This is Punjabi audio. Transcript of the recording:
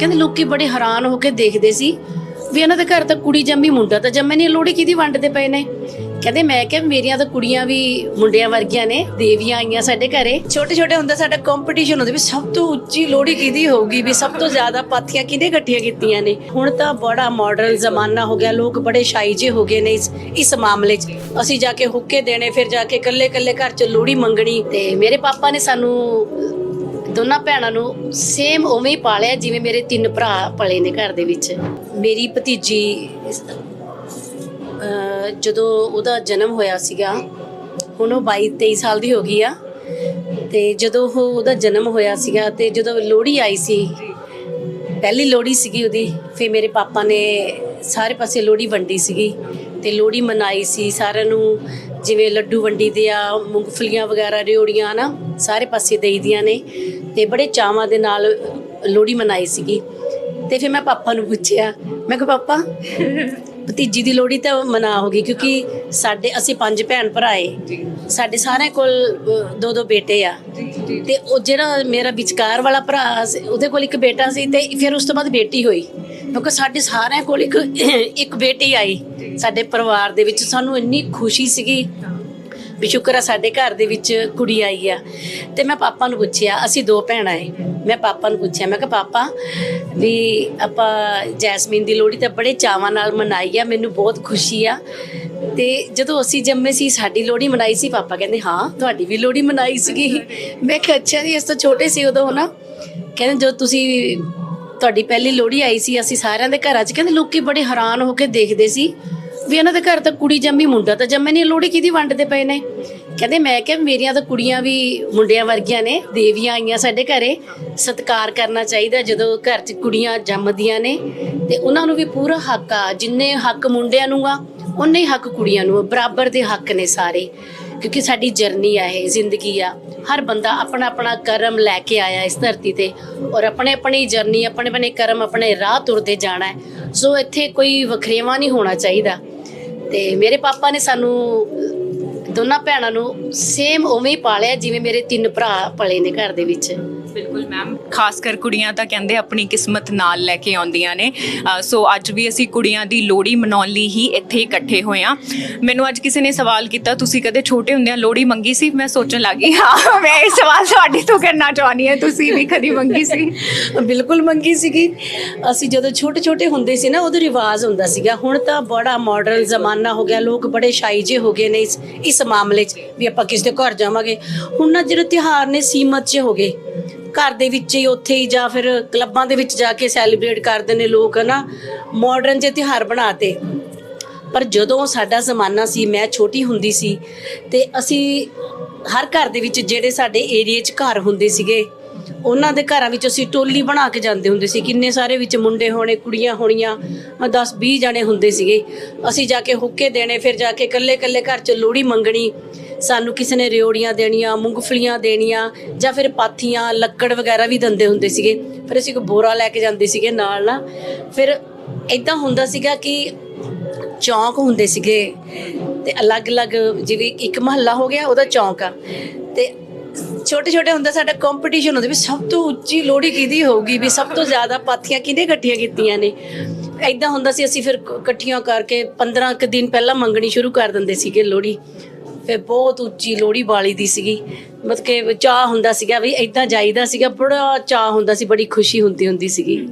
ਕਹਿੰਦੇ ਲੋਕੀ ਬੜੇ ਹੈਰਾਨ ਹੋ ਕੇ ਦੇਖਦੇ ਸੀ ਵੀ ਇਹਨਾਂ ਦੇ ਘਰ ਤਾਂ ਕੁੜੀ ਜੰਮੀ ਮੁੰਡਾ ਤਾਂ ਜੰਮੇ ਨਹੀਂ ਲੋੜੀ ਕਿਹਦੀ ਵੰਡਦੇ ਪਏ ਨੇ? ਕਹਿੰਦੇ ਮੈਂ ਕਿਹਾ ਮੇਰੀਆਂ ਤਾਂ ਕੁੜੀਆਂ ਵੀ ਮੁੰਡਿਆਂ ਵਰਗੀਆਂ ਨੇ ਦੇਵੀਆਂ ਆਈਆਂ ਸਾਡੇ ਘਰੇ। ਛੋਟੇ ਛੋਟੇ ਹੁੰਦਾ ਸਾਡਾ ਕੰਪੀਟੀਸ਼ਨ ਹੁੰਦਾ ਵੀ ਸਭ ਤੋਂ ਉੱਚੀ ਲੋੜੀ ਕਿਹਦੀ ਹੋਊਗੀ ਵੀ ਸਭ ਤੋਂ ਜ਼ਿਆਦਾ ਪਾਥੀਆਂ ਕਿਹਨੇ ਇਕੱਠੀਆਂ ਕੀਤੀਆਂ ਨੇ? ਹੁਣ ਤਾਂ ਬੜਾ ਮਾਡਰਨ ਜ਼ਮਾਨਾ ਹੋ ਗਿਆ ਲੋਕ ਬੜੇ ਸ਼ਾਈ ਜੇ ਹੋ ਗਏ ਨੇ ਇਸ ਇਸ ਮਾਮਲੇ 'ਚ। ਅਸੀਂ ਜਾ ਕੇ ਹੁੱਕੇ ਦੇਣੇ ਫਿਰ ਜਾ ਕੇ ਇਕੱਲੇ ਇਕੱਲੇ ਘਰ 'ਚ ਲੋੜੀ ਮੰਗਣੀ। ਤੇ ਮੇਰੇ ਪਾਪਾ ਨੇ ਸਾਨੂੰ ਦੋਨਾਂ ਭੈਣਾਂ ਨੂੰ ਸੇਮ ਉਵੇਂ ਹੀ ਪਾਲਿਆ ਜਿਵੇਂ ਮੇਰੇ ਤਿੰਨ ਭਰਾ ਪਲੇ ਨੇ ਘਰ ਦੇ ਵਿੱਚ। ਮੇਰੀ ਭਤੀਜੀ ਜਦੋਂ ਉਹਦਾ ਜਨਮ ਹੋਇਆ ਸੀਗਾ, ਹੁਣ ਉਹ 22 23 ਸਾਲ ਦੀ ਹੋ ਗਈ ਆ। ਤੇ ਜਦੋਂ ਉਹ ਉਹਦਾ ਜਨਮ ਹੋਇਆ ਸੀਗਾ ਤੇ ਜਦੋਂ ਲੋਹੜੀ ਆਈ ਸੀ, ਪਹਿਲੀ ਲੋਹੜੀ ਸੀਗੀ ਉਹਦੀ, ਫਿਰ ਮੇਰੇ ਪਾਪਾ ਨੇ ਸਾਰੇ ਪਾਸੇ ਲੋਹੜੀ ਵੰਡੀ ਸੀਗੀ। ਤੇ ਲੋਹੜੀ ਮਨਾਈ ਸੀ ਸਾਰਿਆਂ ਨੂੰ, ਜਿਵੇਂ ਲੱਡੂ ਵੰਡੀ ਦੇ ਆ, ਮੂੰਗਫਲੀਆਂ ਵਗੈਰਾ, ਰਿਓੜੀਆਂ ਨਾ ਸਾਰੇ ਪਾਸੇ ਦੇਈਦੀਆਂ ਨੇ ਤੇ ਬੜੇ ਚਾਵਾਂ ਦੇ ਨਾਲ ਲੋਹੜੀ ਮਨਾਈ ਸੀਗੀ। ਤੇ ਫਿਰ ਮੈਂ ਪਾਪਾ ਨੂੰ ਪੁੱਛਿਆ, ਮੈਂ ਕਿਹਾ, ਪਾਪਾ, ਭਤੀਜੀ ਦੀ ਲੋਹੜੀ ਤਾਂ ਮਨਾ ਹੋ ਗਈ ਕਿਉਂਕਿ ਸਾਡੇ, ਅਸੀਂ ਪੰਜ ਭੈਣ ਭਰਾ ਏ। ਸਾਡੇ ਸਾਰਿਆਂ ਕੋਲ ਦੋ ਦੋ ਬੇਟੇ ਆ। ਤੇ ਉਹ ਜਿਹੜਾ ਮੇਰਾ ਵਿਚਕਾਰ ਵਾਲਾ ਭਰਾ ਉਹਦੇ ਕੋਲ ਇੱਕ ਬੇਟਾ ਸੀ ਤੇ ਫਿਰ ਉਸ ਤੋਂ ਬਾਅਦ ਬੇਟੀ ਹੋਈ। ਕਿਉਂਕਿ ਸਾਡੇ ਸਾਰਿਆਂ ਕੋਲ ਇੱਕ ਇੱਕ ਬੇਟੀ ਆਈ ਸਾਡੇ ਪਰਿਵਾਰ ਦੇ ਵਿੱਚ। ਸਾਨੂੰ ਇੰਨੀ ਖੁਸ਼ੀ ਸੀਗੀ ਵੀ ਸ਼ੁਕਰ ਆ ਸਾਡੇ ਘਰ ਦੇ ਵਿੱਚ ਕੁੜੀ ਆਈ ਆ। ਤੇ ਮੈਂ ਪਾਪਾ ਨੂੰ ਪੁੱਛਿਆ, ਅਸੀਂ ਦੋ ਭੈਣਾਂ ਏ। ਮੈਂ ਪਾਪਾ ਨੂੰ ਪੁੱਛਿਆ, ਮੈਂ ਕਿਹਾ, ਪਾਪਾ, ਵੀ ਆਪਾਂ ਜੈਸਮੀਨ ਦੀ ਲੋਹੜੀ ਤਾਂ ਬੜੇ ਚਾਵਾਂ ਨਾਲ ਮਨਾਈ ਆ, ਮੈਨੂੰ ਬਹੁਤ ਖੁਸ਼ੀ ਆ। ਤੇ ਜਦੋਂ ਅਸੀਂ ਜੰਮੇ ਸੀ, ਸਾਡੀ ਲੋਹੜੀ ਮਨਾਈ ਸੀ, ਪਾਪਾ ਕਹਿੰਦੇ, ਹਾਂ, ਤੁਹਾਡੀ ਵੀ ਲੋਹੜੀ ਮਨਾਈ ਸੀਗੀ। ਮੈਂ ਕਿਹਾ, ਅੱਛਾ ਜੀ ਇਸ ਤੋਂ ਛੋਟੇ ਸੀ ਉਦੋਂ ਨਾ ਕਹਿੰਦੇ ਜੋ ਤੁਸੀਂ ਤੁਹਾਡੀ ਪਹਿਲੀ ਲੋਹੜੀ ਆਈ ਸੀ, ਅਸੀਂ ਸਾਰਿਆਂ ਦੇ ਘਰਾਂ 'ਚ, ਕਹਿੰਦੇ, ਲੋਕੀ ਬੜੇ ਹੈਰਾਨ ਹੋ ਕੇ ਦੇਖਦੇ ਸੀ। ਵੀ ਇਹਨਾਂ ਦੇ ਘਰ ਤਾਂ ਕੁੜੀ ਜੰਮੀ ਮੁੰਡਾ ਤਾਂ ਜੰਮੇ ਨਹੀਂ, ਲੋਹੜੀ ਕਿਹਦੀ ਵੰਡਦੇ ਪਏ ਨੇ? ਕਹਿੰਦੇ ਮੈਂ ਕਿਹਾ ਮੇਰੀਆਂ ਤਾਂ ਕੁੜੀਆਂ ਵੀ ਮੁੰਡਿਆਂ ਵਰਗੀਆਂ ਨੇ, ਦੇਵੀਆਂ ਆਈਆਂ ਸਾਡੇ ਘਰੇ, ਸਤਿਕਾਰ ਕਰਨਾ ਚਾਹੀਦਾ ਜਦੋਂ ਘਰ 'ਚ ਕੁੜੀਆਂ ਜੰਮਦੀਆਂ ਨੇ। ਤੇ ਉਹਨਾਂ ਨੂੰ ਵੀ ਪੂਰਾ ਹੱਕ ਆ, ਜਿੰਨੇ ਹੱਕ ਮੁੰਡਿਆਂ ਨੂੰ ਆ ਉਨੇ ਹੀ ਹੱਕ ਕੁੜੀਆਂ ਨੂੰ ਆ, ਬਰਾਬਰ ਦੇ ਹੱਕ ਨੇ ਸਾਰੇ। ਕਿਉਂਕਿ ਸਾਡੀ ਜਰਨੀ ਆ ਇਹ, ਜ਼ਿੰਦਗੀ ਆ। ਹਰ ਬੰਦਾ ਆਪਣਾ ਆਪਣਾ ਕਰਮ ਲੈ ਕੇ ਆਇਆ ਇਸ ਧਰਤੀ ਤੇ ਔਰ ਆਪਣੇ ਆਪਣੀ ਜਰਨੀ ਆਪਣੇ ਆਪਣੇ ਕਰਮ, ਆਪਣੇ ਰਾਹ ਤੁਰਦੇ ਜਾਣਾ ਹੈ। ਸੋ ਇੱਥੇ ਕੋਈ ਵਖਰੇਵਾ ਨਹੀਂ ਹੋਣਾ ਚਾਹੀਦਾ। ਤੇ ਮੇਰੇ ਪਾਪਾ ਨੇ ਸਾਨੂੰ ਦੋਨਾਂ ਭੈਣਾਂ ਨੂੰ ਸੇਮ ਉਵੇਂ ਹੀ ਪਾਲਿਆ, ਜਿਵੇਂ ਮੇਰੇ ਤਿੰਨ ਭਰਾ ਪਲੇ ਨੇ ਘਰ ਦੇ ਵਿੱਚ। ਬਿਲਕੁਲ ਮੈਮ ਖਾਸ ਕਰ ਕੁੜੀਆਂ ਤਾਂ ਕਹਿੰਦੇ ਆਪਣੀ ਕਿਸਮਤ ਨਾਲ ਲੈ ਕੇ ਆਉਂਦੀਆਂ ਨੇ। ਅ, ਸੋ ਅੱਜ ਵੀ ਅਸੀਂ ਕੁੜੀਆਂ ਦੀ ਲੋਹੜੀ ਮਨਾਉਣ ਲਈ ਹੀ ਇੱਥੇ ਇਕੱਠੇ ਹੋਏ ਆ ਮੈਨੂੰ ਅੱਜ ਕਿਸੇ ਨੇ ਸਵਾਲ ਕੀਤਾ ਤੁਸੀਂ ਕਦੇ ਛੋਟੇ ਹੁੰਦਿਆਂ ਲੋਹੜੀ ਮੰਗੀ ਸੀ? ਮੈਂ ਸੋਚਣ ਲੱਗੀ ਹਾਂ ਮੈਂ ਇਹ ਸਵਾਲ ਤੁਹਾਡੇ ਤੋਂ ਕਰਨਾ ਚਾਹੁੰਦੀ ਹਾਂ ਤੁਸੀਂ ਵੀ ਕਦੀ ਮੰਗੀ ਸੀ? ਬਿਲਕੁਲ ਮੰਗੀ ਸੀਗੀ। ਅਸੀਂ ਜਦੋਂ ਛੋਟੇ ਛੋਟੇ ਹੁੰਦੇ ਸੀ ਨਾ ਉਦੋਂ ਰਿਵਾਜ ਹੁੰਦਾ ਸੀਗਾ। ਹੁਣ ਤਾਂ ਬੜਾ ਮਾਡਰਨ ਜ਼ਮਾਨਾ ਹੋ ਗਿਆ ਲੋਕ ਬੜੇ ਸ਼ਾਈ ਜੇ ਹੋ ਗਏ ਨੇ ਇਸ ਇਸ ਮਾਮਲੇ 'ਚ ਵੀ ਆਪਾਂ ਕਿਸੇ ਦੇ ਘਰ ਜਾਵਾਂਗੇ। ਹੁਣ ਨਾ ਜਿਹੜੇ ਤਿਉਹਾਰ ਨੇ ਸੀਮਤ 'ਚ ਹੋ ਗਏ। ਘਰ ਦੇ ਵਿੱਚ ਹੀ ਉੱਥੇ ਹੀ ਜਾਂ ਫਿਰ ਕਲੱਬਾਂ ਦੇ ਵਿੱਚ ਜਾ ਕੇ ਸੈਲੀਬ੍ਰੇਟ ਕਰਦੇ ਨੇ ਲੋਕ ਨਾ ਮਾਡਰਨ ਜੇ ਤਿਉਹਾਰ ਬਣਾਤੇ। ਪਰ ਜਦੋਂ ਸਾਡਾ ਜ਼ਮਾਨਾ ਸੀ, ਮੈਂ ਛੋਟੀ ਹੁੰਦੀ ਸੀ ਤੇ ਅਸੀਂ ਹਰ ਘਰ ਦੇ ਵਿੱਚ ਜਿਹੜੇ ਸਾਡੇ ਏਰੀਏ 'ਚ ਘਰ ਹੁੰਦੇ ਸੀਗੇ, ਉਹਨਾਂ ਦੇ ਘਰਾਂ ਵਿੱਚ ਅਸੀਂ ਟੋਲੀ ਬਣਾ ਕੇ ਜਾਂਦੇ ਹੁੰਦੇ ਸੀ। ਕਿੰਨੇ ਸਾਰੇ ਵਿੱਚ ਮੁੰਡੇ ਹੋਣੇ, ਕੁੜੀਆਂ ਹੋਣੀਆਂ 10 20 ਜਣੇ ਹੁੰਦੇ ਸੀਗੇ। ਅਸੀਂ ਜਾ ਕੇ ਹੁੱਕੇ ਦੇਣੇ, ਫਿਰ ਜਾ ਕੇ ਇਕੱਲੇ ਇਕੱਲੇ ਘਰ 'ਚ ਲੋਹੜੀ ਮੰਗਣੀ ਸਾਨੂੰ ਕਿਸੇ ਨੇ ਰਿਓੜੀਆਂ ਦੇਣੀਆਂ, ਮੂੰਗਫਲੀਆਂ ਦੇਣੀਆਂ ਜਾਂ ਫਿਰ ਪਾਥੀਆਂ, ਲੱਕੜ ਵਗੈਰਾ ਵੀ ਦਿੰਦੇ ਹੁੰਦੇ ਸੀਗੇ। ਫਿਰ ਅਸੀਂ ਇੱਕ ਬੋਰਾ ਲੈ ਕੇ ਜਾਂਦੇ ਸੀਗੇ ਨਾਲ ਨਾ। ਫਿਰ ਇਦਾਂ ਹੁੰਦਾ ਸੀਗਾ ਕਿ ਚੌਂਕ ਹੁੰਦੇ ਸੀਗੇ ਤੇ ਅਲੱਗ-ਅਲੱਗ ਜਿਵੇਂ ਇੱਕ ਮਹੱਲਾ ਹੋ ਗਿਆ, ਉਹਦਾ ਚੌਂਕ ਆ। ਤੇ ਛੋਟੇ ਛੋਟੇ ਹੁੰਦਾ ਸਾਡਾ ਕੰਪੀਟੀਸ਼ਨ ਹੁੰਦਾ ਵੀ ਸਭ ਤੋਂ ਉੱਚੀ ਲੋਹੜੀ ਕਿਹਦੀ ਹੋਊਗੀ, ਵੀ ਸਭ ਤੋਂ ਜ਼ਿਆਦਾ ਪਾਥੀਆਂ ਕਿਹਨੇ ਇਕੱਠੀਆਂ ਕੀਤੀਆਂ ਨੇ। ਐਦਾਂ ਹੁੰਦਾ ਸੀ, ਅਸੀਂ ਫਿਰ ਇਕੱਠੀਆਂ ਕਰਕੇ 15 ਕੁ ਦਿਨ ਪਹਿਲਾਂ ਮੰਗਣੀ ਸ਼ੁਰੂ ਕਰ ਦਿੰਦੇ ਸੀਗੇ ਲੋਹੜੀ। ਫਿਰ ਬਹੁਤ ਉੱਚੀ ਲੋਹੜੀ ਬਾਲੀ ਦੀ ਸੀਗੀ। ਮਤਲਬ ਕਿ ਚਾਹ ਹੁੰਦਾ ਸੀਗਾ ਵੀ ਐਦਾਂ ਜਾਈਦਾ ਸੀਗਾ, ਬੜਾ ਚਾਹ ਹੁੰਦਾ ਸੀ, ਬੜੀ ਖੁਸ਼ੀ ਹੁੰਦੀ ਹੁੰਦੀ ਸੀਗੀ।